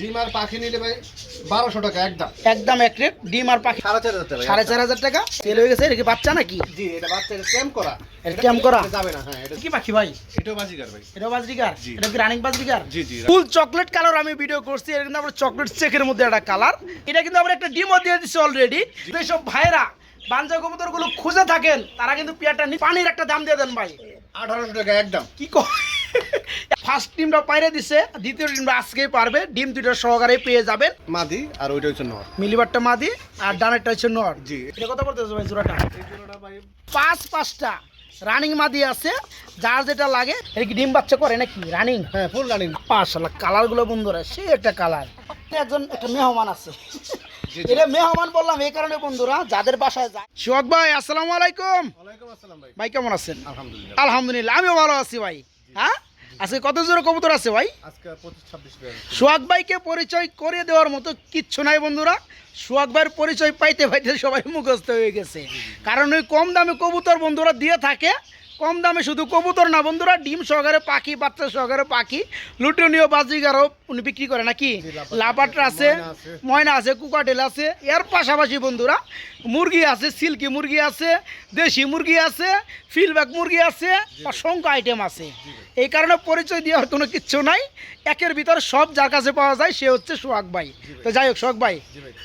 ডিম আর পাখি নিলে ভাই বারোশো টাকা একদম। একদম এক রেট ডিম আর পাখি। সাড়ে চার হাজার টাকা সাড়ে চার হাজার টাকা? সেল হয়ে গেছে? এটা কি বাচ্চা নাকি? জি এটা বাচ্চা এটা ক্যাম্প করা। এটা ক্যাম্প করা? যাবে না হ্যাঁ এটা কি পাখি ভাই? এটাও বাজিকার ভাই। এটা বাজরিকার এটা কি রানিং বাজরিকার জি জি ফুল চকলেট কালার আমি ভিডিও করছি এটা কিন্তু আমরা চকলেট চেকের মধ্যে একটা কালার এটা কিন্তু আমরা একটা ডিমও দিয়ে দিচ্ছি অলরেডি যেসব ভাইরা বাঞ্জা কবুতরগুলো খুঁজে থাকেন তারা কিন্তু পিয়ারটা পানির একটা দাম দিয়ে দেন ভাই। আঠারোশো টাকা একদম। কি ফার্স্ট টিমটা পাইরে দিছে দ্বিতীয় টিমটা আজকেই পারবে ডিম দুইটা সহকারে পেয়ে যাবেন। মাদি আর ওইটা হচ্ছে নর। মিলিবারটা মাদি আর ডানেরটা হচ্ছে নর। জি। এটা কত পড়তেছে ভাই জোড়াটা? এই জোড়াটা ভাই পাঁচ পাঁচটা। রানিং মাদি আছে যার যেটা লাগে এটা কি ডিম বাচ্চা করে নাকি? রানিং হ্যাঁ ফুল রানিং মাশাল্লাহ কালারগুলো বন্ধুরা সে একটা কালার একজন একটা মেহমান আছে। জি, জি। এটা মেহমান বললাম এই কারণে বন্ধুরা যাদের বাসায় যায়। সোহাগ ভাই আসসালামু আলাইকুম। ওয়ালাইকুম আসসালাম ভাই। ভাই কেমন আছেন? আলহামদুলিল্লাহ। আলহামদুলিল্লাহ আমিও ভালো আছি ভাই। হ্যাঁ? আজকে কত জোরে কবুতর আছে ভাই? সোহাগ ভাইকে পরিচয় করে দেওয়ার মতো কিচ্ছু নাই বন্ধুরা। সোহাগ ভাইয়ের পরিচয় পাইতে পাইতে সবাই মুখস্থ হয়ে গেছে। কারণ ওই কম দামে কবুতর বন্ধুরা দিয়ে থাকে। কম দামে শুধু কবুতর না বন্ধুরা ডিম সহকারে পাখি বাচ্চা সহকারে পাখি লুটনীয় বাজিগারও উনি বিক্রি করে নাকি? জি, আছে ময়না আছে। আছে কুকাটেল আছে। এর পাশাপাশি বন্ধুরা মুরগি আছে সিল্কি মুরগি আছে দেশি মুরগি আছে ফিলব্যাক মুরগি আছে অসংখ্য আইটেম আছে। এই কারণে পরিচয় দেওয়ার কোনো কিচ্ছু নাই। একের ভিতর সব যার কাছে পাওয়া যায় সে হচ্ছে সোহাগ ভাই। তো যাই হোক সোহাগ ভাই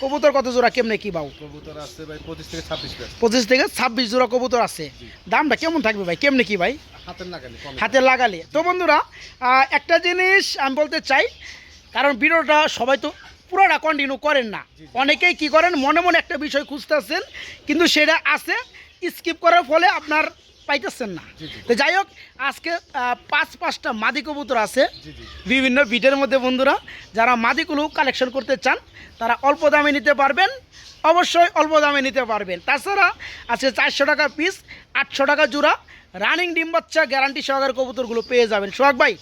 কবুতর কত জোড়া কেমনে কি বাউ? কবুতর আসছে ভাই পঁচিশ থেকে ছাব্বিশ পঁচিশ থেকে ছাব্বিশ জোড়া কবুতর আছে। দামটা কেমন থাকবে ভাই? কেমনে কি ভাই? হাতে লাগালে তো বন্ধুরা একটা জিনিস আমি বলতে চাই কারণ ভিডিওটা সবাই তো পুরোটা কন্টিনিউ করেন না। অনেকেই কি করেন মনে মনে একটা বিষয় খুঁজতেছেন কিন্তু সেটা আছে স্কিপ করার ফলে আপনার পাইতেছেন না। তো যাই হোক আজকে পাঁচ পাঁচটা মাদি কবুতর আছে। বিভিন্ন বিটের মধ্যে বন্ধুরা যারা মাদিগুলো কালেকশন করতে চান তারা অল্প দামে নিতে পারবেন অবশ্যই অল্প দামে নিতে পারবেন। তাছাড়া আছে চারশো টাকা পিস আটশো টাকা জোড়া রানিং ডিম বাচ্চা গ্যারান্টি সহকারে কবুতরগুলো পেয়ে যাবেন। সোহাগ ভাই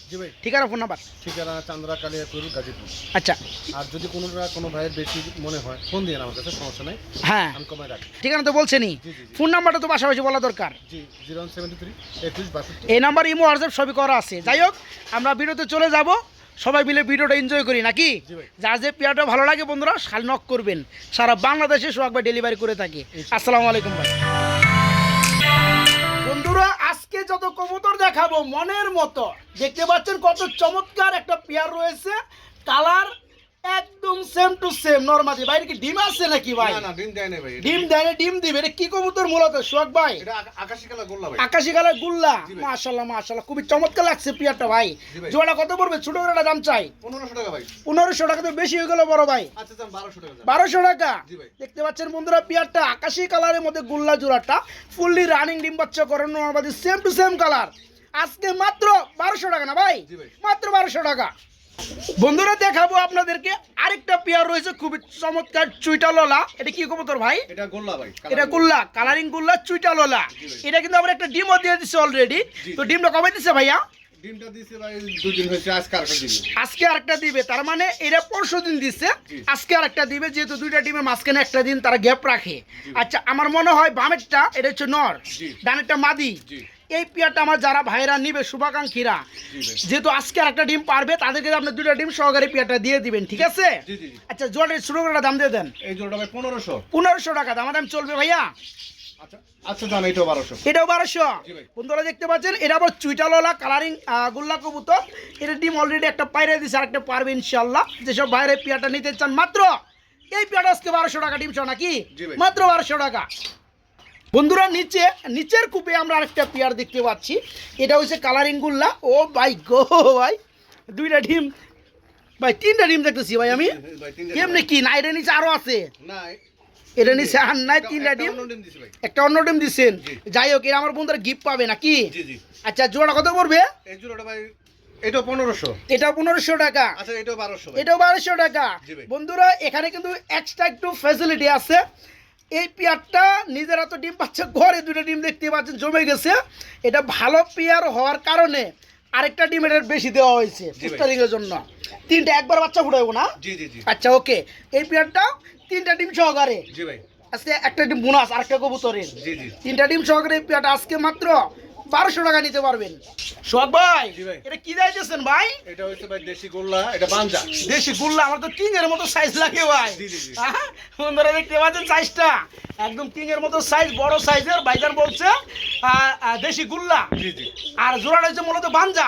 ঠিকানা ফোন নাম্বার ঠিকানা চান্দ্রা কালিয়াপুর গাজীপুর। আচ্ছা। আর যদি কোনো কোনো ভাইয়ের বেশি মনে হয় ফোন দিয়ে আমার কাছে সমস্যা নাই। হ্যাঁ। আমি কমাই রাখি ঠিকানা তো বলছেনই। জি। ফোন নাম্বারটা তো পাশাপাশি বলা দরকার। এই নাম্বার ইমো হোয়াটসঅ্যাপ সবই করা আছে। যাই হোক আমরা ভিডিওতে চলে যাব। সবাই মিলে ভিডিওটা এনজয় করি নাকি। যার যে পেয়ারটা ভালো লাগে বন্ধুরা শাল নক করবেন। সারা বাংলাদেশে সোহাগ ভাই ডেলিভারি করে থাকে। আসসালামু আলাইকুম ভাই। আজকে যত কবুতর দেখাবো মনের মতো। দেখতে পাচ্ছেন কত চমৎকার একটা পেয়ার রয়েছে। কালার একদম সেম টু সেম কি ডিম আছে নাকি ভাই? না না ডিম দেয় না ভাই ডিম দেয় না, ডিম দিবে। এটা কি কবুতর মূলত সোহাগ ভাই? এটা আকাশি কালার গোল্লা ভাই। আকাশি কালার গুল্লা। মাশাল্লাহ খুবই চমৎকার লাগছে পিয়ারটা ভাই। জোড়া কত পড়বে? ছোট দাম চাই। পনেরোশো টাকা ভাই। পনেরোশো টাকা তো বেশি হয়ে গেল বড় ভাই। আচ্ছা দাম বারোশো টাকা যাবে। বারোশো টাকা? জি ভাই। দেখতে পাচ্ছেন বন্ধুরা পিয়ারটা আকাশি কালারের মধ্যে গুল্লা জোড়াটা। ফুললি রানিং ডিম বাচ্চা করানো আমাদের সেম টু সেম কালার আজকে মাত্র বারোশো টাকা না ভাই। মাত্র বারোশো টাকা। বন্ধুরা দেখাবো আপনাদেরকে আরেকটা পেয়ার রয়েছে খুবই চমৎকার চুইটা ললা। এটা কি কবুতর ভাই? এটা গোল্লা ভাই এটা গুল্লা কালারিং গুল্লা চুইটা লোলা। এটা কিন্তু আমরা একটা ডিমও দিয়ে দিচ্ছে অলরেডি তো ডিমটা কবে দিচ্ছে ভাইয়া? দিছে আজকে আরেকটা দিবে। তার মানে এটা পরশু দিন দিচ্ছে। আজকে আরেকটা দিবে যেহেতু দুইটা ডিমের মাঝখানে একটা দিন তারা গ্যাপ রাখে। আচ্ছা আমার মনে হয় বামেরটা এটা হচ্ছে নর জি। ডানেরটা মাদি। এই পেয়ারটা আমার যারা ভাইরা নিবে শুভাকাঙ্ক্ষীরা যেহেতু আজকে আরেকটা ডিম পারবে তাদেরকে আপনি দুইটা ডিম সহকারে পেয়ারটা দিয়ে দিবেন ঠিক আছে? আচ্ছা জোয়ারের শুরু করে দাম দিয়ে দেন। এই জোড়াটা ভাই পনেরোশো। পনেরোশো টাকা দাম দাম চলবে ভাইয়া। আচ্ছা আচ্ছা দাম এইটাও বারোশো। এটাও বারোশো। বন্ধুরা দেখতে পাচ্ছেন এটা আবার চুইটালওয়ালা কালারিং গুল্লা কবুতর। এটা ডিম অলরেডি একটা আর একটা পারবে ইনশাল্লাহ যেসব বাইরে পেয়ারটা নিতে চান মাত্র এই পেয়ারটা আজকে বারোশো টাকা ডিম নাকি? মাত্র বারোশো টাকা। বন্ধুরা নিচে নিচের কূপে আমরা আরেকটা পেয়ার দেখতে পাচ্ছি। এটা হচ্ছে কালারিং গুল্লা ও ভাই গো ভাই। দুইটা ডিম। ভাই তিনটা ডিম দেখতেছি ভাই আমি। কেমনি কি? না এটা নিচে আরও আছে। এটা নিচে আর নাই একটা- তিনটা ডিম। একটা অন্য ডিম দিচ্ছেন যাই হোক এরা আমার বন্ধুরা গিফট পাবে নাকি? জি জি। আচ্ছা জোড়া কত পড়বে? এই জোড়াটা ভাই এটাও পনেরোশো। এটা পনেরোশো টাকা। আচ্ছা এটাও বারোশো এটাও বারোশো টাকা। বন্ধুরা এখানে কিন্তু এক্সট্রা একটু ফ্যাসিলিটি আছে। এই পেয়ারটা নিজেরা তো ডিম পাচ্ছে ঘরে দুটো ডিম দেখতে পাচ্ছেন জমে গেছে। এটা ভালো পেয়ার হওয়ার কারণে আরেকটা ডিম এটার বেশি দেওয়া হয়েছে এর জন্য। তিনটা একবার বাচ্চা ফুটাবো না? আচ্ছা ওকে। এই পেয়ারটা তিনটা ডিম সহকারে। আজকে একটা ডিম বোনাস আরেকটা কবুতরের। তিনটা ডিম সহকারে এই পেয়ারটা আজকে মাত্র বারোশো টাকা নিতে পারবেন। সোহাগ ভাই এটা কি দিয়েছেন ভাই? এটা হচ্ছে ভাই দেশি গোল্লা এটা বাঞ্জা। দেশি গুল্লা আমার তো কিং এর মতো সাইজ লাগে ভাই। বন্ধুরা দেখতে পাচ্ছেন সাইজটা একদম কিং এর মতো সাইজ বড় সাইজের ভাইজান বলছে দেশি গুল্লা। আর জোড়াটা হচ্ছে মূলত বাঞ্জা।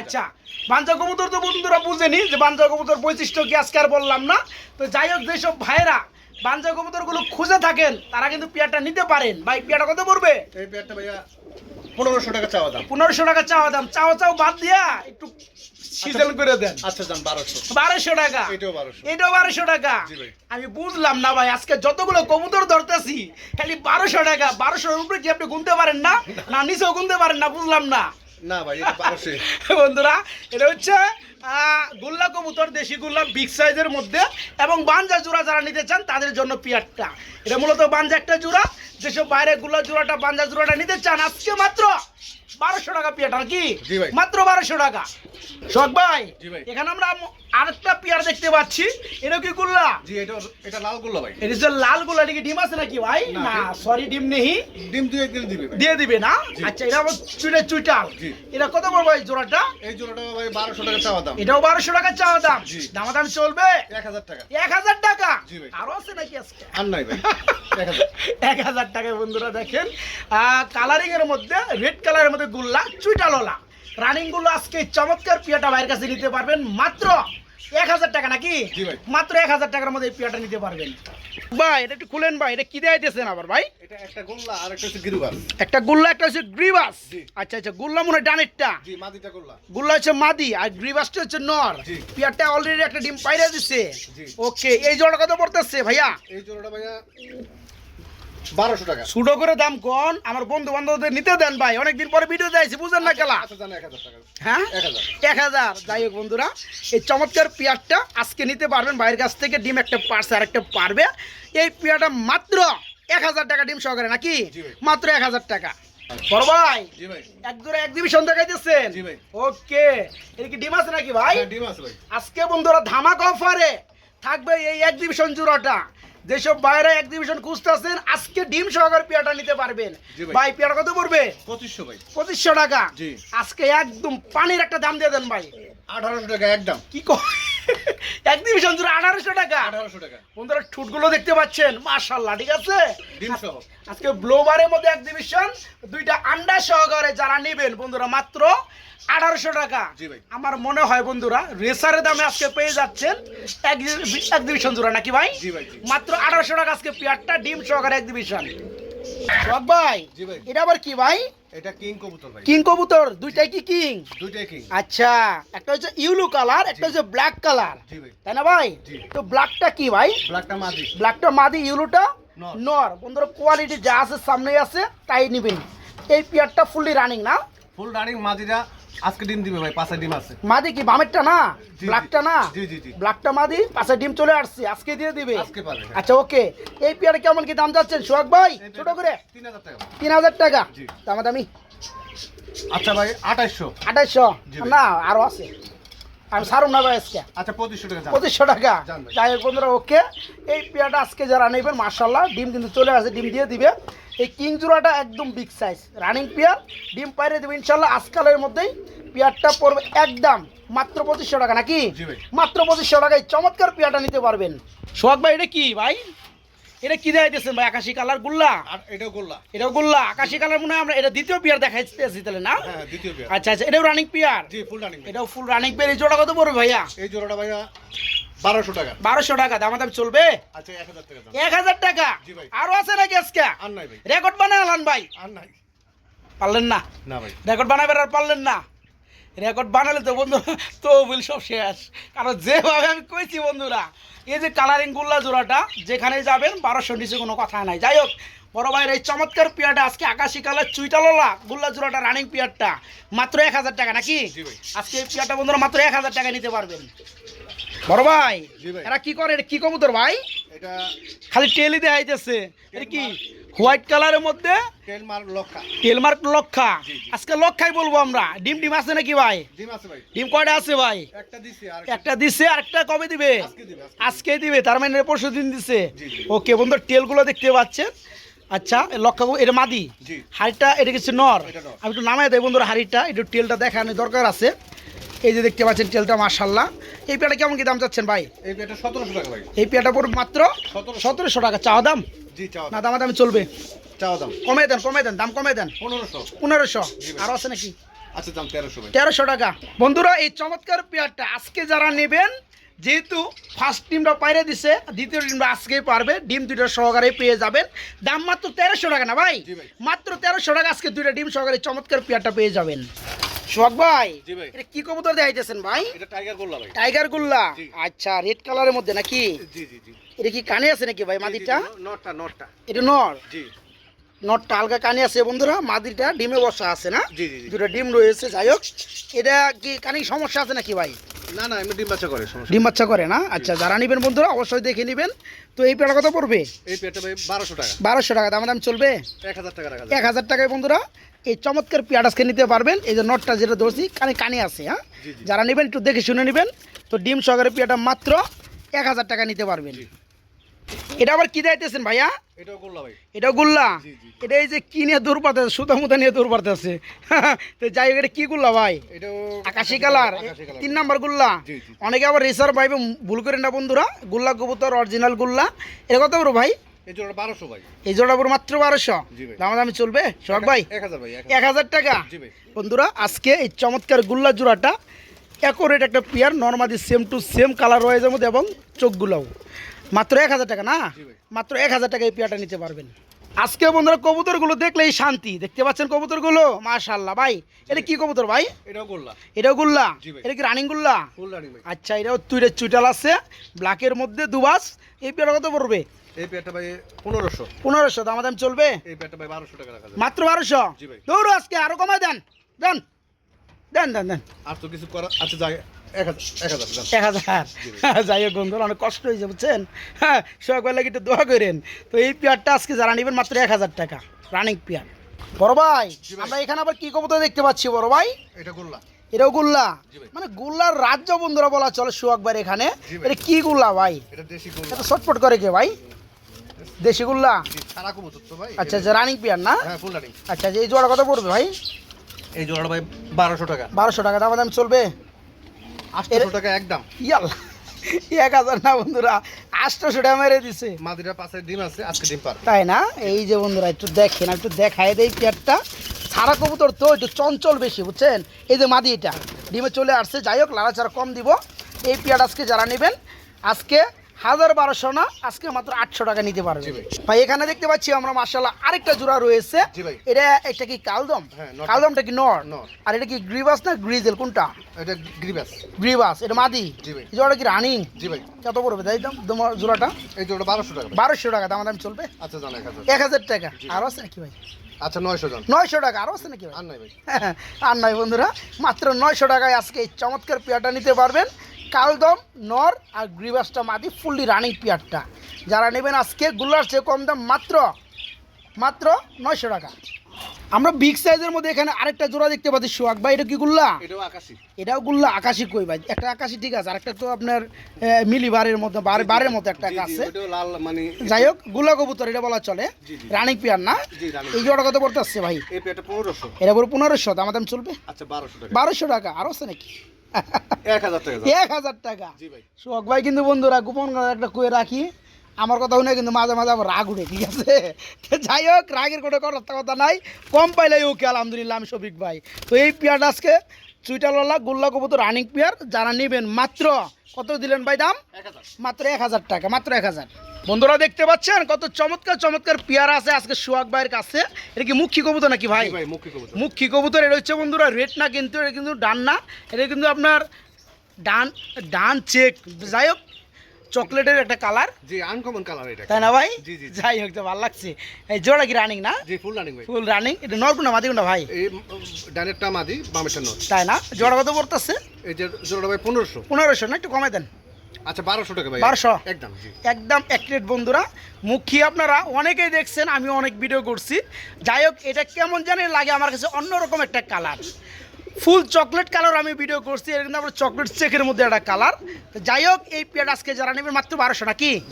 আচ্ছা বাঞ্জা কবুতর তো বন্ধুরা বুঝেনি যে বাঞ্জা কবুতর বৈশিষ্ট্য কি আজকে আর বললাম না। তো যাই হোক যেসব ভাইয়েরা বাঞ্জা কবুতরগুলো খুঁজে থাকেন তারা কিন্তু পেয়ারটা নিতে পারেন। ভাই পেয়ারটা কত পড়বে? এই পেয়ারটা ভাইয়া পনেরোশো টাকা চাওয়া দাম। পনেরোশো টাকা চাওয়া দাম। চাওয়া চাও বাদ দিয়া একটু সিজন করে দেন। আচ্ছা যান বারোশো। বারোশো টাকা। এটাও বারোশো। এটাও বারোশো টাকা। আমি বুঝলাম না ভাই আজকে যতগুলো কবুতর ধরতেছি খালি বারোশো টাকা। বারোশোর উপরে কি আপনি গুনতে পারেন না? না নিচেও গুনতে পারেন না বুঝলাম না। না ভাই, এটা পারসে বন্ধুরা, এটা হচ্ছে গুল্লা কবুতর, দেশি গুল্লা বিগ সাইজের মধ্যে, এবং বাঞ্জা জোড়া যারা নিতে চান, তাদের জন্য পিয়ারটা। এটা মূলত বাঞ্জা একটা জোড়া, যেসব বাইরে গুল্লা জোড়াটা, বাঞ্জা জোড়াটা নিতে চান, আজকে মাত্র বারোশো টাকা পিয়ারটা কি মাত্র বারোশো টাকা। শখ ভাই এখানে আমরা আম- আরেকটা পিয়ার দেখতে পাচ্ছি। এটা কি গুল্লা জি এটা এটা লাল গোল্লা ভাই। এটা যে লালগুলা কি ডিম আছে নাকি ভাই? না, সরি ডিম নেই। ডিম দুই একদিন দিবে দিয়ে দিবে না? আচ্ছা এটা চুইটা চুইটাল এটা কত বড় ভাই জোড়াটা? এই জোড়াটা ভাই বারোশো টাকা চাওয়া দাম। এটাও বারোশো টাকা চাওয়া দাম। জি। দামাদাম চলবে? এক হাজার টাকা। এক হাজার টাকা? জি ভাই। আরও আছে নাকি আজকে? আর নাই ভাই। এক হাজার। এক হাজার টাকায় বন্ধুরা দেখেন। কালারিং এর মধ্যে রেড কালারের মধ্যে গুল্লা চুইটালোলা রানিংগুলো আজকে চমৎকার পিয়াটা ভাইয়ের কাছে নিতে পারবেন। মাত্র এক হাজার টাকা নাকি? মাত্র এক হাজার টাকার মধ্যে এই পিয়াটা নিতে পারবেন। ভাই এটা একটু খুলেন ভাই এটা কি দেয়াইতেছেন আবার ভাই? একটা গোল্লা আর একটা হচ্ছে গিরুবার একটা গুল্লা একটা হচ্ছে গ্রিবাস আচ্ছা আচ্ছা গুল্লা মনে হয় ডানেরটা। জি মাদিটা গোল্লা। গুল্লা হচ্ছে মাদি আর গ্রিবাসটা হচ্ছে নর। পিয়ারটা অলরেডি একটা ডিম পাইরা দিচ্ছে ওকে এই জোড়া কত পড়তেছে ভাইয়া? এই জোড়াটা ভাইয়া বারোশো টাকা। সুডো করে দাম কোন আমার বন্ধু বান্ধবদের নিতে দেন ভাই অনেকদিন পরে ভিডিও না খেলা। আচ্ছা হ্যাঁ? এক হাজার। যাই হোক বন্ধুরা এই চমৎকার পেয়ারটা আজকে নিতে পারবেন ভাইয়ের কাছ থেকে ডিম একটা পার্সে আর একটা পারবে। এই পেয়ারটা মাত্র এক হাজার টাকা ডিম সহকারে নাকি? মাত্র এক হাজার টাকা। বড় ভাই এক জোড়া এক্সিবিশন দেখাইতেছেন? ওকে কি ডিম আছে নাকি ভাই? হ্যাঁ, ভাই। আজকে বন্ধুরা ধামাক অফারে থাকবে এই এক্সিবিশন জোড়াটা। যেসব বাইরে এক্সিবিশন খুঁজতেছেন আজকে ডিম সহকারে পেয়াটা নিতে পারবেন। ভাই। পেয়ারা কত পড়বে? পঁচিশশো ভাই। পঁচিশশো টাকা। আজকে একদম পানির একটা দাম দিয়ে দেন ভাই। আঠারোশো টাকা একদম। কি এক্সিবিশন জুড়ে আঠারোশো টাকা। আঠারোশো টাকা। বন্ধুরা ঠুটগুলো দেখতে পাচ্ছেন। মাশাল্লাহ ঠিক আছে? আজকে ব্লোবারের মধ্যে এক্সিবিশন দুইটা আন্ডা সহকারে যারা নেবেন বন্ধুরা মাত্র আঠারোশো টাকা। জি ভাই। আমার মনে হয় বন্ধুরা রেসারের দামে আজকে পেয়ে যাচ্ছেন এক্সিবিশন জোড়া নাকি ভাই? ভাই, মাত্র আঠারোশো টাকা আজকে পেয়ারটা ডিম সহকারে ভাই ভাই। এটা আবার কি ভাই? এটা কিং কবুতর ভাই। কিং কবুতর? দুইটাই কি কিং? দুইটাই কিং। আচ্ছা একটা হচ্ছে ইউলু কালার একটা হচ্ছে ব্ল্যাক কালার। তাই না ভাই? তো ব্ল্যাকটা কি ভাই? ব্ল্যাকটা মাদি। ব্ল্যাকটা মাদি ইউলুটা নর। নর। বন্ধুরা কোয়ালিটি যা আছে সামনে আছে তাই নিবেন। এই পেয়ারটা ফুললি রানিং না? ফুল রানিং মাদিরা আজকে ডিম দিবে ভাই পাঁচটা ডিম আছে। মাদি কি বামেরটা না? ব্ল্যাকটা না? জি, জি, জি। ব্ল্যাকটা মাদি পাশে ডিম চলে আসছে আজকে দিয়ে দিবে। আজকে পাবে হ্যাঁ। আচ্ছা ওকে। এই পেয়ারে কেমন কি দাম যাচ্ছেন? সোহাগ ভাই ছোট করে? তিন হাজার টাকা। তিন হাজার টাকা? জি। দামা দামি আচ্ছা ভাই আঠাইশশো। আঠাইশশো? জি ভাই। না আরও আছে। আমি সারুন না ভাই আজকে। আচ্ছা পঁচিশশো টাকা যান। পঁচিশশো টাকা। যাই হোক বন্ধুরা ওকে। এই পেয়ারটা আজকে যারা নেবেন মার্শাল্লাহ ডিম কিন্তু চলে আসে ডিম দিয়ে দিবে। এই কিং জোড়াটা একদম বিগ সাইজ রানিং পেয়ার ডিম পাইরে দেবো ইনশাল্লাহ। আজকালের মধ্যেই পেয়ারটা পড়বে একদম মাত্র পঁচিশশো টাকা নাকি। মাত্র পঁচিশশো টাকায় চমৎকার পেয়ারটা নিতে পারবেন। সোহাগ ভাই এটা কি ভাই? এটা কি দেখাইতেছেন ভাই আকাশি কালার গুল্লা? আর এটাও গোল্লা। এটাও গুল্লা। আকাশি কালার মনে হয় আমরা এটা দ্বিতীয় পেয়ার দেখাইতেছি তাহলে না? হ্যাঁ দ্বিতীয় পেয়ার আচ্ছা আচ্ছা এটাও রানিং পেয়ার জি ফুল রানিং এটাও ফুল রানিং পেয়ার এই জোড়া কত পড়বে ভাইয়া? এই জোড়াটা ভাইয়া বারোশো টাকা। বারোশো টাকা দাম দাম চলবে? আচ্ছা এক হাজার টাকা দাম। এক হাজার টাকা? জি ভাই। আরও আছে নাকি আজকে? আর নাই ভাই। রেকর্ড বানায় আলান ভাই? আর নাই। পারলেন না? না ভাই। রেকর্ড বানাবেন আর পারলেন না? রেকর্ড বানালে তো বন্ধু তো বিল সব শেষ। কারণ যেভাবে আমি কইছি বন্ধুরা এই যে কালারিং গুল্লা জোড়াটা যেখানে যাবেন বারোশো নিচে কোনো কথা নাই। যাই হোক বড় ভাইয়ের এই চমৎকার পিয়ারটা আজকে আকাশি কালার চুইটা চুইটালোলা গুল্লা জোড়াটা রানিং পিয়ারটা মাত্র এক হাজার টাকা নাকি? আজকে এই পিয়ারটা বন্ধুরা মাত্র এক হাজার টাকা নিতে পারবেন। বড় ভাই এরা কি করে? এটা কি কবুতর ভাই? এটা খালি টেলি দেখাইতেছে। এটা কি? হোয়াইট কালারের মধ্যে তেল মার লক্ষা। লক্ষা। আজকে লক্ষাই বলব আমরা। ডিম ডিম আছে নাকি ভাই? ডিম কয়টা আছে ভাই? একটা দিছি আর একটা। কবে দিবে? আজকে দিবে তার মানে পরশু দিন দিছে। ওকে বন্ধু টেলগুলো দেখতে পাচ্ছেন। আচ্ছা লক্ষ্য এটা মাদি। হাড়িটা এটা কিছু নর? নর। আমি একটু নামাই দেয় বন্ধুরা হাড়িটা একটু তেলটা দেখানোর দরকার আছে। এই যে দেখতে পাচ্ছেন তেলটা মার্শাল্লাহ এই পেয়াটা কেমন কি দাম চাচ্ছেন ভাই? এই পেয়ারটা সতেরোশো টাকা ভাই এই পেয়াটা পড়বে মাত্র সতেরোশো। টাকা। চাওয়া দাম? না দামা। দামি চলবে। চাওয়া দাম। কমে দেন কমে দেন দাম কমে দেন। পনেরোশো। পনেরোশো। আরও আছে নাকি? আচ্ছা দাম তেরোশো তেরোশো টাকা। বন্ধুরা এই চমৎকার পেয়ারটা আজকে যারা নেবেন যেহেতু ফার্স্ট টিমটা পাইরে দিছে দ্বিতীয় টিমটা আজকেই পারবে ডিম দুইটা সহকারে পেয়ে যাবেন। দাম মাত্র তেরোশো টাকা না ভাই? ভাই। মাত্র তেরোশো টাকা আজকে দুইটা ডিম সহকারে চমৎকার পেয়ারটা পেয়ে যাবেন। সোহাগ ভাই এটা কি কবুতর দেখাইতেছেন ভাই? এটা টাইগার গোল্লা ভাই। টাইগার গুল্লা? আচ্ছা রেড কালারের মধ্যে নাকি? জি জি জি। এটা কি কানে আছে নাকি ভাই মাদিটা নটটা নটটা। এটা নর? জি। নটটা হালকা কানে আছে বন্ধুরা মাদিটা ডিমে বসা আছে না? দুটো ডিম রয়েছে যাই হোক। এটা কি কানে সমস্যা আছে নাকি ভাই? না না এমনি ডিম বাচ্চা করে ডিম বাচ্চা করে না? আচ্ছা যারা নেবেন বন্ধুরা অবশ্যই দেখে নেবেন। তো এই পেয়ারটা কত পড়বে? এই পেয়ারটা ভাই বারোশো টাকা। বারোশো টাকা দাম দাম চলবে? এক হাজার টাকা এক হাজার টাকায় বন্ধুরা এই চমৎকার পেয়ার আজকে নিতে পারবেন। এই যে নটটা যেটা ধরছি কানে কানে আছে হ্যাঁ। যারা নেবেন একটু দেখে শুনে নেবেন। তো ডিম সহকারে পেয়ারটা মাত্র এক হাজার টাকা নিতে পারবেন। এটা আবার কি দিতেছেন ভাইয়া? এটা গুল্লা। এটা এই যে কি নিয়ে দূর পাতে সুতা মুতা নিয়ে দূর পাতে আছে তো যাই হোক এটা কি গুল্লা ভাই? আকাশি কালার। তিন নাম্বার গুল্লা। অনেকে আবার রেসার ভাইবে ভুল করেন না বন্ধুরা। গুল্লা কবুতর অরিজিনাল গুল্লা। এটা কত বড় ভাই? এই জোড়া বারোশো ভাই। এই জোড়া পুরো মাত্র বারোশো? জি দাম দামি চলবে? সোহাগ ভাই এক হাজার ভাই এক এক হাজার টাকা? বন্ধুরা আজকে এই চমৎকার গুল্লা জোড়াটা অ্যাকোরেট একটা pair normally same to same colour রয়েছে মধ্যে এবং চোখগুলোও। মাত্র এক হাজার টাকা না? মাত্র এক হাজার টাকা এই পেয়ারটা নিতে পারবেন। আজকে বন্ধুরা কবুতরগুলো দেখলেই শান্তি। দেখতে পাচ্ছেন কবুতরগুলো? মাশাল্লাহ ভাই এটা কি কবুতর ভাই? এটাও গোল্লা। এটাও গুল্লা? এটা কি রানিং গুল্লা? আচ্ছা এটাও তুইরে চুইটাল আছে ব্ল্যাকের মধ্যে দুবাস। এই পেয়ারটা কত পড়বে? এই পেয়ারটা ভাই পনেরোশো। পনেরোশো দাম দাম চলবে? এই পেয়ারটা ভাই বারোশো টাকা রাখা যাবে। মাত্র জি ভাই। আজকে আরও কমায় দেন। দেন। দেন দেন দেন। আর তো কিছু করা আচ্ছা যাই এক হাজার হোক বন্ধুরা অনেক কষ্ট হয়েছে বুঝছেন? হ্যাঁ সকাল লাগে একটু দোয়া করেন। তো এই পেয়ারটা আজকে যারা নেবেন মাত্র এক হাজার টাকা রানিং পেয়ার। বড় ভাই আমরা এখানে আবার কি কবুতর দেখতে পাচ্ছি বড় ভাই? এটা গোল্লা। এটাও গুল্লা? মানে গুল্লার রাজ্য বন্ধুরা বলা চলে সুয়াকবার এখানে। এটা কি গুল্লা ভাই? এটা দেশি ছটফট করে কে ভাই? দেশি গুল্লা? সারা কবুতর তো ভাই। আচ্ছা আচ্ছা রানিং পেয়ার না? হ্যাঁ ফুল রানিং আচ্ছা এই জোড়া কত পড়বে ভাই? এই জোড়াটা ভাই বারোশো টাকা। বারোশো টাকা দাম দাম চলবে? আটশোশো টাকা একদম। ইয়াল্লা এক হাজার না বন্ধুরা আটশোশো টাকা মেরে দিছে। মাদিরা পাশে ডিম আছে আজকে ডিম পার তাই না? এই যে বন্ধুরা একটু দেখেন একটু দেখায় দেই পেয়ারটা। সারা কবুতর তো একটু চঞ্চল বেশি বুঝছেন? এই যে মাদি এটা ডিমে চলে আসছে যাই হোক লাড়াচাড়া কম দিব। এই পেয়ার আজকে যারা নেবেন আজকে হাজার বারোশো না আজকে মাত্র আটশো টাকা নিতে পারবে। ভাই। এখানে দেখতে পাচ্ছি আমরা মার্শাল্লাহ আরেকটা জোড়া রয়েছে। এটা এটা কি কালদম? হ্যাঁ, কালদমটা কি নর। আর এটা কি গ্রিবাস না গ্রিজেল কোনটা? এটা গ্রিবাস। গ্রিবাস এটা মাদি। জোড়াটা কি রানিং? জি ভাই। কত পড়বে? তাই দাম তোমার জোড়াটা? এই জোড়া বারোশো টাকা। বারোশো টাকা দাম দাম চলবে? আচ্ছা জান এক হাজার। টাকা। আরও আছে নাকি ভাই? আচ্ছা নয়শো জন। নয়শো টাকা আরও আছে নাকি আর নাই ভাই। আর নয় বন্ধুরা মাত্র নয়শো টাকায় আজকে এই চমৎকার পেয়াটা নিতে পারবেন। কালদম নর আর গ্রিবাসটা মাদি ফুললি রানিং পেয়ারটা। যারা নেবেন আজকে গুল্লার চেয়ে কম দাম মাত্র মাত্র নয়শো টাকা। আমরা বিগ সাইজের মধ্যে এখানে আরেকটা জোড়া দেখতে পাচ্ছি সোহাগ ভাই এটা কি গুল্লা? এটাও আকাশি। এটাও গুল্লা আকাশি কই ভাই? একটা আকাশি ঠিক আছে আরেকটা তো আপনার মিলি বারের মতো বার বারের মতো একটা আছে। মানে যাই হোক গুল্লা কবুতর এটা বলা চলে। রানিং পেয়ার না? এই জোড়া কত পড়তে আসছে ভাই? পেয়ারটা পনেরোশো। এটা পনেরোশো দাম দাম চলবে? আচ্ছা বারোশো টাকা। বারোশো টাকা আরও আছে নাকি? এক হাজার টাকা শোক ভাই কিন্তু বন্ধুরা গোপন একটা কয়ে রাখি। আমার কথা শুনে কিন্তু মাঝে মাঝে আমার রাগ উঠে ঠিক আছে? যাই হোক রাগের কোনো কথা কথা নাই। কম পাইলে ওকে আলহামদুলিল্লাহ আমি শফিক ভাই। তো এই পেয়ারটা আজকে চুইটালওয়ালা গোল্লা কবুতর রানিং পেয়ার যারা নেবেন মাত্র কত দিলেন ভাই দাম? মাত্র এক হাজার টাকা মাত্র এক হাজার। বন্ধুরা দেখতে পাচ্ছেন? কত চমৎকার চমৎকার পেয়ারা আছে আজকে সোহাগ ভাইয়ের কাছে। এটা কি মুখী কবুতর নাকি ভাই? মুখী কবুতর। এটা হচ্ছে বন্ধুরা রেড না কিন্তু এটা কিন্তু ডান না এটা কিন্তু আপনার ডান ডান চেক। যাই হোক চকলেটের একটা কালার। জি আনকমন কালার এটা। তাই না ভাই? জি, জি। যাই হোক তো ভালো লাগছে। এই জোড়া কি রানিং না? জি ফুল রানিং ভাই। ফুল রানিং এটা নরকুনা মাদিকুন্ডা ভাই? এই ডানেরটা মাদি বামেরটা তাই না? জোড়া কত পড়তেছে? এই যে জোড়াটা ভাই পনেরোশো। পনেরোশো না? একটু কমে দেন। আচ্ছা বারোশো টাকা ভাই 1200 একদম জি। একদম অ্যাক্রেট বন্ধুরা। মুখী আপনারা অনেকেই দেখছেন আমি অনেক ভিডিও করছি। যাই হোক এটা কেমন জানি লাগে আমার কাছে অন্যরকম একটা কালার ফুল চকলেট কালার আমি ভিডিও করছি এটা কিন্তু আমরা চকলেট চেকের মধ্যে একটা কালার। তো যাই হোক এই পেয়ার আজকে যারা নেবেন মাত্র বারোশো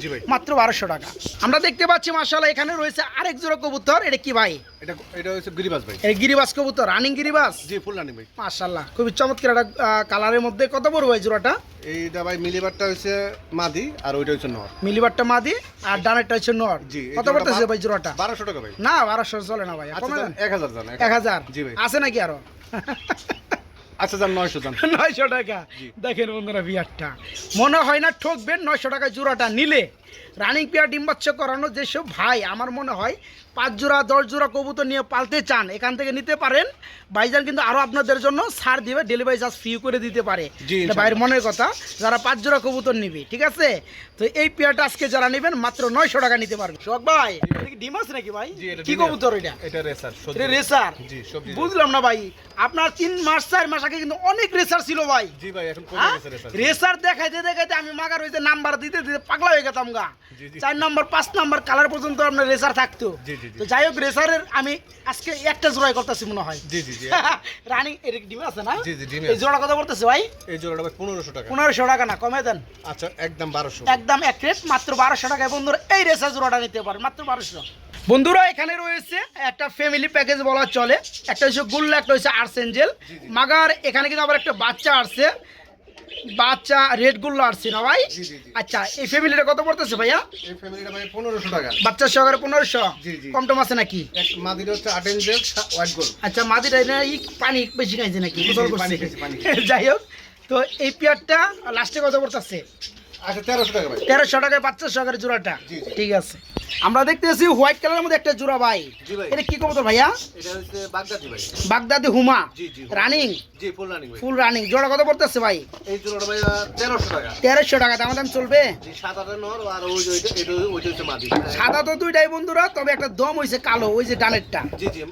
জি ভাই। মাত্র বারোশো টাকা। আমরা দেখতে পাচ্ছি মাসাল্লাহ এখানে রয়েছে আরেক জোড়া কবুতর। এটা কি ভাই? এটা এটা হচ্ছে গিরিবাস ভাই। এটা গিরিবাস কবুতর রানিং গিরিবাস? জি ফুল রানি ভাই। মাশাল্লাহ খুবই চমৎকার একটা কালারের মধ্যে। কত বড় ভাই জোড়াটা? এইটা ভাই মিলিবারটা হচ্ছে মাদি আর ওইটা হচ্ছে নর। মিলিবারটা মাদি আর ডানেরটা হচ্ছে নর। জি, কত পড়তেছে ভাই জোড়াটা? টাকা ভাই। না চলে না ভাই আচ্ছা জি ভাই। আছে নাকি আরও? আচ্ছা যান নয়শো জান নয়শো টাকা। দেখেন বন্ধুরা বিয়ারটা। মনে হয় না ঠকবেন নয়শো টাকা জোড়াটা নিলে। রানিং পেয়ার ডিম্বাচ্ছ করানো যেসব ভাই আমার মনে হয় পাঁচ জোড়া দশ জোড়া কবুতর নিয়ে পালতে চান এখান থেকে নিতে পারেন। ভাইজান কিন্তু আরও আপনাদের জন্য ছাড় দিবে ডেলিভারি চার্জ ফ্রি করে দিতে পারে। ভাইয়ের মনের কথা যারা পাঁচ জোড়া কবুতর নিবে ঠিক আছে? তো এই পেয়ারটা আজকে যারা নেবেন মাত্র নয়শো টাকা নিতে পারবে শোক ভাই এটা কি ডিম আছে নাকি ভাই? কি কবুতর এটা? এটা রেসার রেসার? বুঝলাম না ভাই আপনার তিন মাস চার মাস আগে কিন্তু অনেক রেসার ছিল ভাই। জি ভাই এখন কমে হ্যাঁ? রেসার দেখাইতে দেখাইতে আমি মাগার হইতে নাম্বার দিতে দিতে পাগলা হয়ে গেতাম গা। চার নাম্বার পাঁচ নাম্বার কালার পর্যন্ত আপনার রেসার থাকতো। তো যাই হোক রেসারের আমি আজকে একটা জোড়াই করতেছি মনে হয়। রানিং এর ডিম আছে না? এই জোড়া কথা বলতেছে ভাই? এই জোড়াটা ভাই পনেরোশো টাকা। পনেরোশো টাকা না কমে দেন। আচ্ছা একদম বারোশো। একদম এক রেট মাত্র বারোশো বন্ধুরা এই রেসার জোড়াটা নিতে পারেন মাত্র বারোশো। বন্ধুরা এখানে রয়েছে একটা ফ্যামিলি প্যাকেজ বলা চলে। একটা হচ্ছে গুল্লা একটা হচ্ছে আর্টস এঞ্জেল মাগার এখানে কিন্তু আবার একটা বাচ্চা আসছে। বাচ্চা রেড গুল্লা আসছে না ভাই। আচ্ছা এই ফ্যামিলিটা কত পড়তেছে ভাইয়া? এই ফ্যামিলিটা ভাই পনেরোশো টাকা। বাচ্চা সহকারে পনেরোশো। কম টম আছে নাকি? মাদিটা হচ্ছে হোয়াইট গোল্ড আচ্ছা মাদিটা পানি বেশি খাইছে নাকি। যাই হোক তো এই পেয়ারটা লাস্টে কত পড়তেছে? তেরোশো ভাই। তেরোশো টাকায় বাচ্চা সহকারে জোড়াটা। ঠিক আছে। আমরা দেখতেছি হোয়াইট কালারের মধ্যে একটা জোড়া ভাই। এটা কি কবুতর ভাইয়া? বাগদাদি হুমা। রানিং ফুল জোড়া কত পড়তেছে ভাই? তেরোশো টাকা। দাম দাম চলবে? সাদা তো দুইটাই বন্ধুরা তবে একটা দম হয়েছে কালো ওই যে ডানেরটা।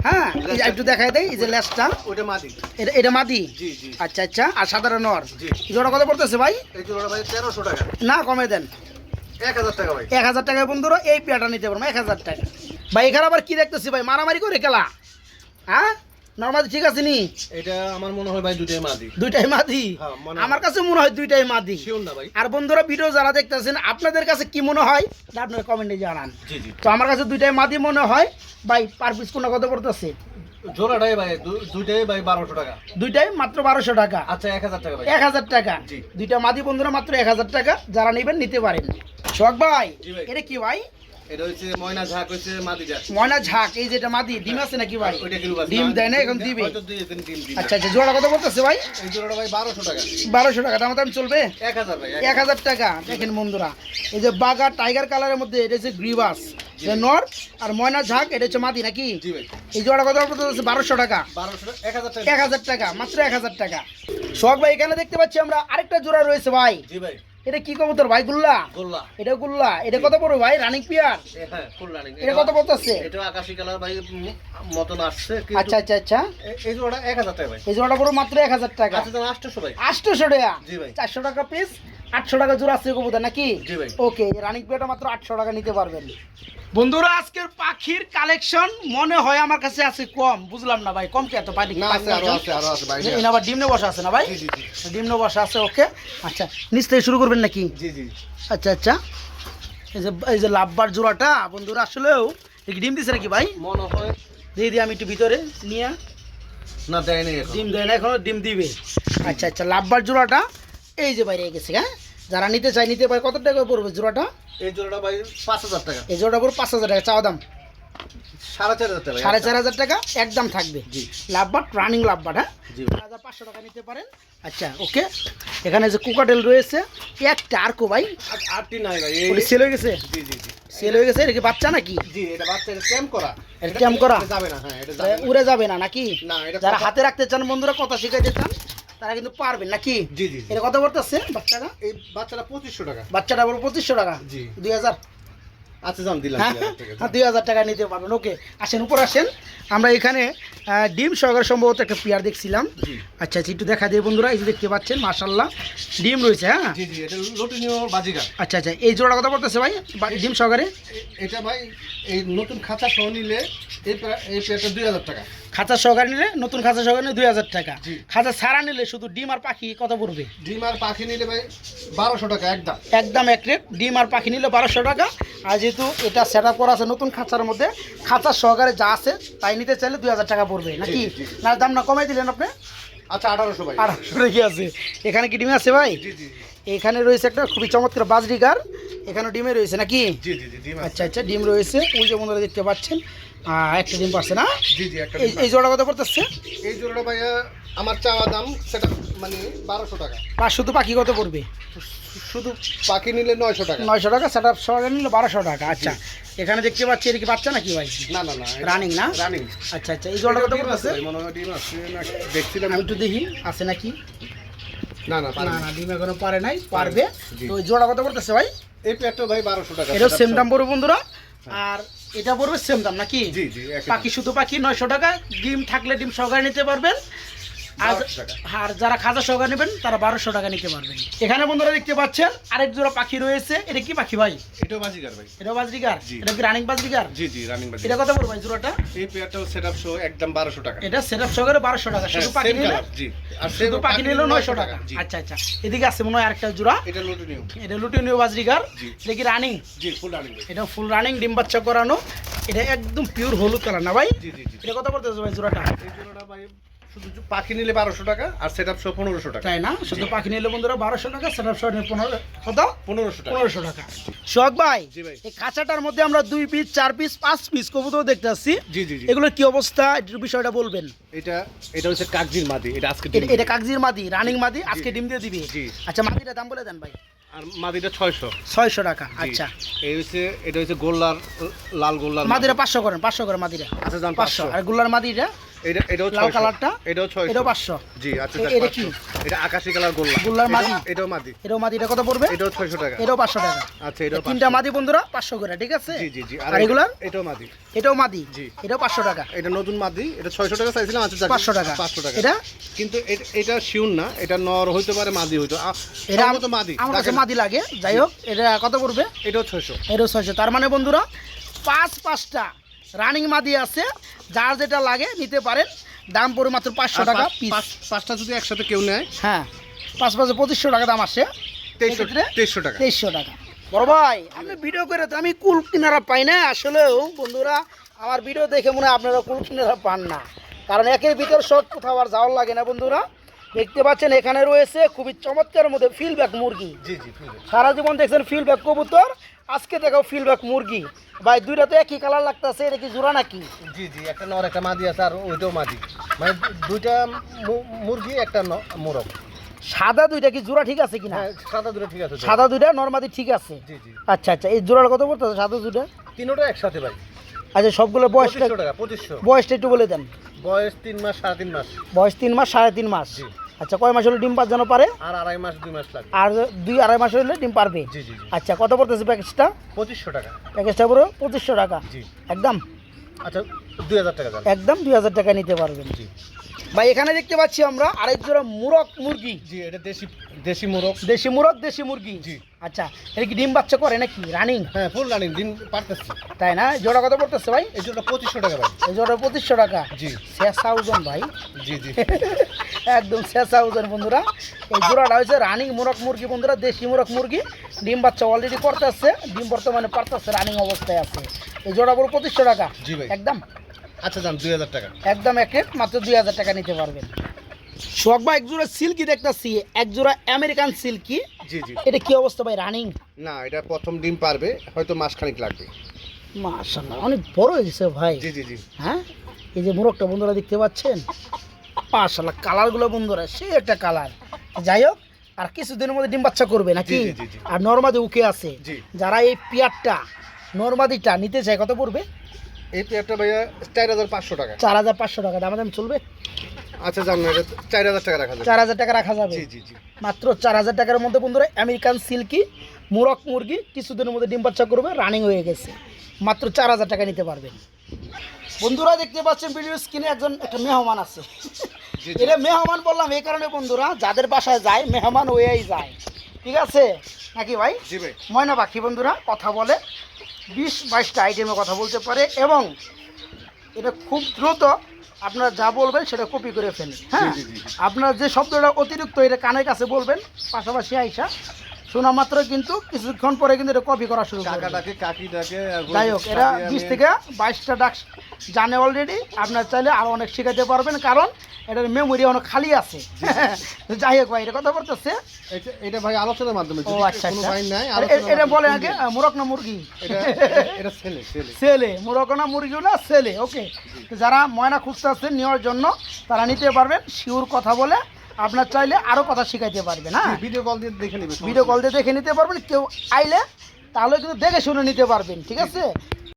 হ্যাঁ? একটু দেখাই দেয় এই যে লেসটা এটা এটা মাদি? আচ্ছা আচ্ছা। আর সাদাটা নর? জোড়া কত পড়তেছে ভাই তেরোশো টাকা। না কমে দেন। এক হাজার টাকা বন্ধুরা এই পেয়ারটা নিতে পারব এক হাজার টাকা। ভাই এখানে আবার কি দেখতেছি ভাই? মারামারি করে খেলা। হ্যাঁ? নর্মালি ঠিক আছে নি? এটা আমার মনে হয় ভাই দুটাই মাদি। দুইটাই মাদি? হ্যাঁ, মনে। আমার কাছে মনে হয় দুইটাই মাদি। না ভাই। আর বন্ধুরা ভিডিও যারা দেখতেছেন আপনাদের কাছে কি মনে হয়? তা আপনারা কমেন্টে জানান। জি জি। তো আমার কাছে দুইটাই মাদি মনে হয়। ভাই পার পিস কোনো কত পড়তেছে? জোড়াটাই ভাই দুইটাই ভাই বারোশো টাকা। দুইটাই মাত্র বারোশো টাকা। আচ্ছা এক হাজার টাকা এক হাজার টাকা। দুইটা মাদি বন্ধুরা মাত্র এক হাজার টাকা যারা নেবেন নিতে পারেন। শখ ভাই ভাই। এটা কি ভাই? এটা হচ্ছে ময়না ঝাঁক হচ্ছে মাদি ঝাঁক। ময়না ঝাঁক এই যেটা মাদি ডিম আছে নাকি ভাই? ওইটা কিলো বাস ডিম দেয় না এখন দিবে? হয়তো দুই তিন ডিম দিবে। আচ্ছা আচ্ছা জোড়া কত বলতেছে ভাই? এই জোড়াটা ভাই বারোশো টাকা। বারোশো টাকা দাম দাম চলবে? এক হাজার ভাই এক হাজার টাকা দেখেন বন্ধুরা। এই যে বাগা টাইগার কালারের মধ্যে এটা হচ্ছে গ্রিবাস। নর আর ময়না ঝাঁক এটা হচ্ছে মাদি নাকি? জি ভাই। এই জোড়া কত বলতেছে বারোশো টাকা। টাকা টাকা মাত্র এক হাজার টাকা। শখ ভাই এখানে দেখতে পাচ্ছি আমরা আরেকটা জোড়া রয়েছে ভাই। জি ভাই। এটা কি কবুতর ভাই গুল্লা? গোল্লা। এটা গুল্লা। এটা কত বড় ভাই রানিং পিয়ার? হ্যাঁ ফুল রানিং। এটা কত বলতেছে? এটা আকাশি কালার ভাই মতন আসছে আচ্ছা আচ্ছা আচ্ছা। এই এক হাজার টাকা ভাই। এই জোড়াটা পুরো মাত্র এক হাজার টাকা। আচ্ছা তাহলে আটশোশো ভাই। আটশোশো টাকা? জি ভাই। চারশো টাকা পিস আটশো টাকা জোড়া আছে কবুতর নাকি? জি ভাই। ওকে রানিং পিয়ারটা মাত্র আটশো টাকা নিতে পারবেন। বন্ধুরা আজকের পাখির কালেকশন মনে হয় আমার কাছে আছে কম। বুঝলাম না ভাই কম কি এত পাখি? না আছে আরও আছে আরও আছে ভাই এই আবার ডিম নিয়ে বসা আছে না ভাই? জি জি জি। ডিম নিয়ে বসা আছে ওকে। আচ্ছা নিচ থেকে শুরু করবেন নাকি? জি জি। আচ্ছা আচ্ছা। এই যে এই যে লাভবার জোড়াটা বন্ধুরা আসলেও ডিম দিছে নাকি ভাই? মনে হয়। দিয়ে দিই আমি একটু ভিতরে নিয়ে। না দেয় এখন। ডিম দেয় না এখনও ডিম দিবে। আচ্ছা আচ্ছা লাভবার জোড়াটা এই যে বাইরে গেছে হ্যাঁ? যারা নিতে চায় নিতে পারে কত টাকা পড়বে জোড়াটা? এই জোড়াটা ভাই পাঁচ হাজার টাকা। এই জোড়াটা পড়বে পাঁচ হাজার টাকা চাওয়া দাম? সাড়ে চার হাজার টাকা টাকা একদম থাকবে। জি। লাভবার রানিং লাভবার হ্যাঁ? হাজার পাঁচশো টাকা নিতে পারেন। আচ্ছা ওকে। এখানে যে কুকাটেল রয়েছে একটা আর কো ভাই? আট- আটটি নাই ভাই সেল হয়ে গেছে? জি জি জি। সেল হয়ে গেছে? এটা কি বাচ্চা নাকি? জি এটা বাচ্চা এটা ক্যাম্প করা। এটা ক্যাম্প করা? যাবে না হ্যাঁ এটা উড়ে যাবে না নাকি? না এটা যারা হাতে রাখতে চান বন্ধুরা কথা শিখাইতে চান তারা কিন্তু পারবেন নাকি? জি জি। এটা কত পড়তেছে বাচ্চাটা এই বাচ্চাটা পঁচিশশো টাকা। বাচ্চাটা বড় পঁচিশশো টাকা? জি। দুই হাজার। আচ্ছা দিলাম হ্যাঁ 2000 টাকা, দুই হাজার টাকা নিতে পারবেন। ওকে আসেন উপর আসেন। আমরা এখানে ডিম সহকারে সম্ভবত একটা পেয়ার দেখছিলাম। আচ্ছা আচ্ছা একটু দেখা দিয়ে বন্ধুরা এই যে দেখতে পাচ্ছেন মাশাল্লাহ ডিম রয়েছে হ্যাঁ? আচ্ছা আচ্ছা এই জোড়া কথা বলতেছে ভাই? ডিম সহকারে? এটা ভাই এই নতুন খাঁচা সহ নিলে এই পেয়ারটা দুই হাজার টাকা। খাঁচা সহকারে নিলে নতুন খাঁচা সহকারে নিলে দুই হাজার টাকা। খাঁচা ছাড়া নিলে শুধু ডিম আর পাখি কত পড়বে? ডিম আর পাখি নিলে ভাই বারোশো টাকা একদম। একদম এক রেট ডিম আর পাখি নিলে বারোশো টাকা। আর যেহেতু এটা সেট আপ করা আছে নতুন খাঁচার মধ্যে খাঁচার সহকারে যা আছে তাই নিতে চাইলে দুই হাজার টাকা পড়বে। নাকি? জি, জি। না দাম না কমাই দিলেন আপনি? আচ্ছা আঠারোশো ভাই। আঠারোশো কি আছে? এখানে কি ডিমে আছে ভাই? জি জি এখানে রয়েছে একটা খুবই চমৎকার বাজরিকার এখানে ডিমে রয়েছে নাকি? জি জি জি ডিম আচ্ছা আচ্ছা ডিম রয়েছে। ওই যে বন্ধুরা দেখতে পাচ্ছেন একটা ডিম পাচ্ছে না? জি জি একটা এই জোড়া কত পড়তেছে? এই জোড়াটা ভাইয়া আমার চাওয়া দাম সেটা মানে বারোশো টাকা। আর শুধু পাখি কত পড়বে? শুধু পাখি নিলে নয়শো টাকা। নয়শো টাকা সেট আপ নিলে বারোশো টাকা। আচ্ছা এখানে দেখতে পাচ্ছি এটা কি বাচ্চা নাকি ভাই? না না না রানিং না? রানিং আচ্ছা আচ্ছা এই জলটা কত পড়তেছে মনে হয় ডিম আছে দেখছিলাম। আমি একটু দেখি আছে নাকি? না না না না। ডিম এখনও পারে নাই পারবে। তো জোড়া কত পড়তেছে ভাই? এই পেয়ারটা ভাই বারোশো টাকা এটাও সেম দাম পড়বে বন্ধুরা। আর এটা পড়বে সেম দাম নাকি? জি জি পাখি শুধু পাখি নয়শো টাকা। ডিম থাকলে ডিম সহকারে নিতে পারবেন। আর 1200 টাকা। আর যারা খাজা সহকারে নেবেন তারা বারোশো টাকা নিতে পারবেন। এখানে বন্ধুরা দেখতে পাচ্ছেন আরেক জোড়া পাখি রয়েছে। এটা কি পাখি ভাই? এটাও বাজিগার ভাই। এটা বাজরিকার এটা কি রানিং বাজরিকার জি জি রানিং বাজি এটা কত পড়বে ভাই জোড়াটা? এই পেয়ারটাও সেট সহ একদম বারোশো টাকা। এটা সহকারে টাকা। শুধু হ্যাঁ, পাখি same নিলে? জি। আর শুধু পাখি নিলে নয়শো টাকা। আচ্ছা আচ্ছা। এদিকে আছে মনে হয় আরেকটা জোড়া। এটা এটা লুটিনীয় বাজরিকার এটা কি রানিং জি ফুল রানিং এটা ফুল রানিং ডিম বাচ্চা করানো। এটা একদম পিওর হলুদ কালার না ভাই? জি জি জি। এটা কত পড়তেছে ভাই জোড়াটা? এই জোড়াটা ভাই শুধু পাখি নিলে বারোশো টাকা আর সেট আপ সহ পনেরোশো টাকা। তাই না? শুধু পাখি নিলে বন্ধুরা বারোশো টাকা সেট আপ পনেরো কত? পনেরোশো টাকা। পনেরোশো টাকা। শখ ভাই এই খাঁচাটার মধ্যে আমরা দুই পিস চার পিস পাঁচ পিস কবুতর দেখতে আসছি। জি জি জি। কি অবস্থা? এটার বিষয়টা বলবেন। এটা এটা হচ্ছে কাকজির মাদি এটা আজকে এটা- এটা কাগজির মাদি রানিং মাদি আজকে ডিম দিয়ে দিবি। আচ্ছা মাদিটা দাম বলে দেন ভাই। আর মাদিটা ছয়শো। ছয়শো টাকা আচ্ছা। এই হচ্ছে এটা হচ্ছে গোল্লার লাল গোল্লার মাদিরা পাঁচশো করেন পাঁচশো করে মাদিরা। আচ্ছা যান পাঁচশো। পাঁচশো। আর গুল্লার মাদিটা? এটা এটাও লাল কালারটা? এটাও ছয়শো। এটাও পাঁচশো। জি আচ্ছা এটা কি? এটা আকাশি কালার গোল্লা। গোল্লার মাদি? এটাও- এটাও মাদি এটাও কত পড়বে? এটাও ছয়শো টাকা। এটাও পাঁচশো টাকা। আচ্ছা এটাও তিনটা মাদি বন্ধুরা পাঁচশো করে ঠিক আছে? জি জি জি। আর এগুলার? এটাও মাদি। এটাও মাদি? জি। এটাও পাঁচশো টাকা। এটা নতুন মাদি। এটা ছয়শো টাকা চাইছিলাম আচ্ছা যাক, পাঁচশো টাকা। পাঁচশো টাকা। এটা? কিন্তু এটা শিউন না এটা নর হইতে পারে মাদি হইতো এটা আমার তো মাদি আমার কাছে মাদি লাগে। যাই হোক এটা কত পড়বে? এটাও ছয়শো। এটাও ছয়শো। তার মানে বন্ধুরা পাঁচ পাঁচটা। রানিং মাদি আছে যার যেটা লাগে নিতে পারেন। দাম পড়ে মাত্র পাঁচশো টাকা পাঁচটা যদি একসাথে কেউ নেয়? হ্যাঁ পাঁচ পাঁচে পঁচিশশো টাকা দাম আসে। তেইশশো টাকা। তেইশশো টাকা। বড় ভাই আমি ভিডিও করে তো আমি কুল কিনারা পাই না আসলেও বন্ধুরা আমার ভিডিও দেখে মনে হয় আপনারা কুল কিনারা পান না। কারণ একের ভিতর সব কোথাও আর যাওয়ার লাগে না বন্ধুরা। দেখতে পাচ্ছেন এখানে রয়েছে খুবই চমৎকার মধ্যে মুরগি। জি ঠিক আছে। সারা জীবন দেখছেন ফিলব্যাক কবুতর। আজকে দেখাও ফিলব্যাক মুরগি। ভাই দুইটা তো একই কালার লাগতেছে এটা কি জোড়া নাকি? জি জি একটা নর একটা মাদি আছে আর ওইটাও মাদি। মানে দুইটা মুরগি একটা মোরগ। সাদা দুইটা কি জোড়া ঠিক আছে কিনা? হ্যাঁ সাদা দুটো ঠিক আছে। সাদা দুইটা নর্মাদি ঠিক আছে? জি জি। আচ্ছা আচ্ছা এই জোড়ার কত পড়তেছে সাদা দুইটা? তিনোটা একসাথে ভাই। আচ্ছা সবগুলো বয়সটা বয়সটা একটু বলে দেন। বয়স তিন মাস সাড়ে তিন মাস। বয়স তিন মাস সাড়ে তিন মাস। জি। আচ্ছা কয় মাস হলে ডিম পাঁচ যেন পারে? আর আড়াই মাস দুই মাস লাগবে। আর দুই আড়াই মাস হলে ডিম পারবে জি জি আচ্ছা কত পড়তেছে প্যাকেজটা পঁচিশশো টাকা। প্যাকেজটা পুরো পঁচিশশো টাকা। জি। একদম? আচ্ছা দুই হাজার টাকা একদম দুই হাজার টাকা নিতে পারবেন। জি। ভাই এখানে দেখতে পাচ্ছি আমরা আরেক জোড়া মুরগ মুরগি। জি এটা দেশি দেশি মোরগ। দেশি মুরগ দেশি মুরগি? জি। আচ্ছা এটা কি ডিম বাচ্চা করে নাকি? রানিং হ্যাঁ ফুল রানিং দিন পারতেছি। তাই না? জোড়া কত পড়তেছে ভাই? এই জন্য পঁচিশশো টাকা ভাই। এই জোড়া পঁচিশশো টাকা? জি। শেষা ওজন ভাই। জি জি। একদম শেষা ওজন বন্ধুরা। এই জোড়াটা হচ্ছে রানিং মুরগ মুরগি বন্ধুরা দেশি মুরগ মুরগি। ডিম বাচ্চা অলরেডি করতেছে ডিম বর্তমানে পারতেছে রানিং অবস্থায় আছে। এই জোড়া পুরো পঁচিশশো টাকা। জি ভাই। একদম? আচ্ছা যান দুই হাজার টাকা। একদম এক মাত্র দুই হাজার টাকা নিতে পারবেন। শখ ভাই এক জোড়া সিল্কি দেখতেছি এক জোড়া আমেরিকান সিল্কি। জি জি। এটা কি অবস্থা ভাই রানিং না এটা প্রথম ডিম পারবে হয়তো মাসখানিক লাগবে। মাশাল্লাহ অনেক বড় হয়ে গেছে ভাই। জি জি জি। হ্যাঁ? এই যে মোরগটা বন্ধুরা দেখতে পাচ্ছেন? মাশাল্লাহ কালারগুলো বন্ধুরা সে একটা কালার। যাই হোক আর কিছুদিনের মধ্যে ডিম বাচ্চা করবে নাকি। আর নর্মাদি উকে আছে। যারা এই পিয়ারটা নর্মাদিটা নিতে চায় কত পড়বে? এই পেয়ারটা ভাইয়া চার হাজার পাঁচশো টাকা। চার হাজার পাঁচশো টাকা দাম দাম চলবে? আচ্ছা জান এটা চার হাজার টাকা রাখা যাবে। চার হাজার টাকা রাখা যাবে? জি জি জি। মাত্র চার হাজার টাকার মধ্যে বন্ধুরা আমেরিকান সিল্কি মুরগ মুরগি কিছুদিনের মধ্যে ডিম বাচ্চা করবে রানিং হয়ে গেছে। মাত্র চার হাজার টাকা নিতে পারবেন বন্ধুরা দেখতে পাচ্ছেন ভিডিও স্ক্রিনে একজন একটা মেহমান আছে। এটা মেহমান বললাম এই কারণে বন্ধুরা যাদের বাসায় যায় মেহমান হয়েই যায়। ঠিক আছে? নাকি ভাই? ভাই। ময়না পাখি বন্ধুরা কথা বলে। বিশ বাইশটা আইটেমে কথা বলতে পারে এবং এটা খুব দ্রুত আপনারা যা বলবেন সেটা কপি করে ফেলেন হ্যাঁ। আপনার যে শব্দটা অতিরিক্ত এটা কানের কাছে বলবেন পাশাপাশি আইসা শোনা মাত্র কিন্তু কিছুক্ষণ পরে কিন্তু এটা কপি করা শুরু করবে। ডাকে কাকি ডাকে যাই হোক এরা বিশ থেকে বাইশটা ডাক জানে অলরেডি আপনার চাইলে আরও অনেক শেখাতে পারবেন কারণ এটার মেমোরি অনেক খালি আছে। যাই হোক ভাই এটা কথা বলতেছে। এটা- ভাই আলোচনার মাধ্যমে ও আচ্ছা আচ্ছা। ভাই নাই এটা বলে আগে মুরগ না মুরগি? এটা ছেলে ছেলে। ছেলে মুরগ না মুরগিও না ছেলে ওকে যারা ময়না খুঁজতে আসছেন নেওয়ার জন্য তারা নিতে পারবেন শিওর কথা বলে আপনার চাইলে আরও কথা শিখাইতে পারবেন হ্যাঁ? ভিডিও কল দিয়ে দেখে নেবেন ভিডিও কল দিয়ে দেখে নিতে পারবেন কেউ আইলে তাহলে কিন্তু দেখে শুনে নিতে পারবেন ঠিক আছে?